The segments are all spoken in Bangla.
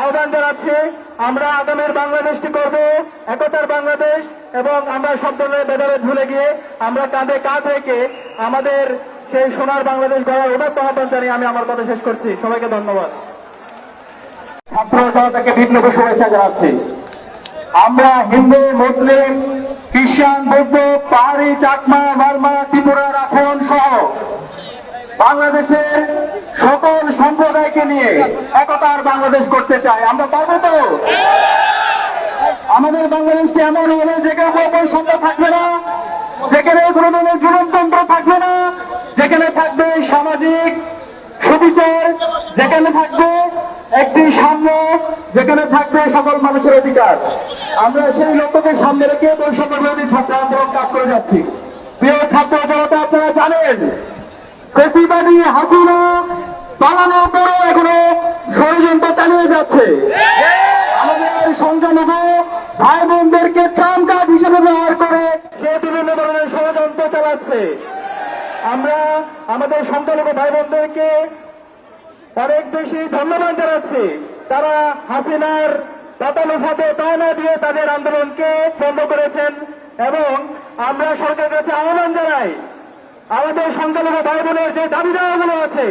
আহ্বান জানাচ্ছি, আমরা আগামীর বাংলাদেশটি করব, একতার বাংলাদেশ, এবং আমরা সব ধরনের ভেদাভেদ ভুলে গিয়ে আমরা কাঁধে কাঁধ রেখে আমাদের সেই সোনার বাংলাদেশ গড়ার উদাত্ত আহ্বান জানিয়ে আমি আমার কথা শেষ করছি। সবাইকে ধন্যবাদ। ছাত্র জনতাকে বিপ্লবী শুভেচ্ছা জানাচ্ছি। আমরা হিন্দু, মুসলিম, খ্রিস্টান, বৌদ্ধ, পাহাড়ি, চাকমা, মারমা, ত্রিপুরা রাখন সহ বাংলাদেশের সকল সম্প্রদায়কে নিয়ে একতার বাংলাদেশ করতে চাই। আমরা পারব তো? আমাদের বাংলাদেশটি এমন হবে যেখানে কোনো বৈষম্য থাকবে না, যেখানে কোনো ধরনের জুলতন্ত্র থাকবে না, যেখানে থাকবে সামাজিক সুবিচার, যেখানে থাকবে একটি সাম্য, যেখানে থাকবে সকল মানুষের অধিকার। আমরা সেই লক্ষ্যকে সামনে রেখে বৈষম্য বিরোধী ছাত্র আন্দোলন কাজ করে যাচ্ছি। প্রিয় ছাত্র জনতা, আপনারা জানেন ফেসিবাদী হাসিনা পালানোর পরও এখনও ষড়যন্ত্র চালিয়ে যাচ্ছে। আমাদের সংখ্যালঘু ভাই বোনদেরকে ট্রাম কার্ড হিসেবে ব্যবহার করে সে বিভিন্ন ধরনের ষড়যন্ত্র চালাচ্ছে। আমরা আমাদের সংখ্যালঘু ভাই বোনদেরকে অনেক বেশি ধন্যবাদ জানাচ্ছি। তারা হাসিনার ততানুপাতে তায়না দিয়ে তাদের আন্দোলনকে বন্ধ করেছেন এবং আমরা সরকারের কাছে আহ্বান জানাই আমাদের সংখ্যালঘু ভাই বোনের যে দাবি দেওয়াগুলো আছে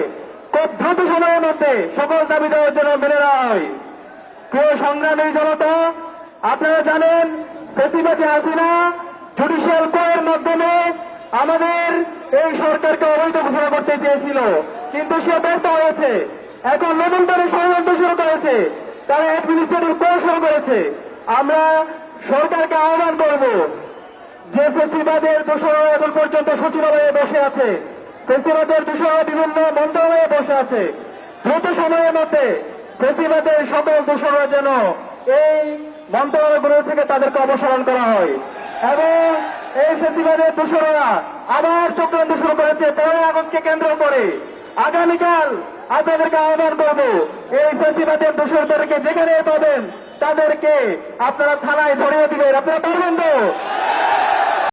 দ্রুত সময়ের মধ্যে সকল দাবি দেওয়ার জন্য মেনে নেওয়া হয়। প্রিয় সংগ্রামী জনতা, আপনারা জানেন, প্রতিবাদী হাসিনা জুডিশিয়াল কোয়ের মাধ্যমে আমাদের এই সরকারকে অবৈধ ঘোষণা করতে চেয়েছিল। কিন্তু সে ব্যর্থ হয়েছে। এখন নতুন করে ষড়যন্ত্র শুরু করেছে। তারা অ্যাডমিনিস্ট্রেটিভ কোর শুরু করেছে। আমরা সরকারকে আহ্বান করব ফেসিবাদের দোষরা এখন পর্যন্ত সচিবালয়ে বসে আছে। ফেসিবাদের দোষরা বিভিন্ন মন্ত্রণালয়ে বসে আছে। দ্রুত সময়ের মধ্যে ফেসিবাদের সকল দোষরা যেন এই মন্ত্রণালয়গুলো থেকে তাদেরকে অপসারণ করা হয়। এবং এই ফেসিবাদের দোষরা আবার চক্রান্ত শুরু করেছে। পনেরোই আগস্টকে কেন্দ্র করে আগামীকাল আপনাদেরকে আহ্বান করব, এই ফেসিবাদের দোষরদেরকে যেখানে পাবেন, তাদেরকে আপনারা থানায় ধরিয়ে দিবেন। আপনারা পারবেন তো?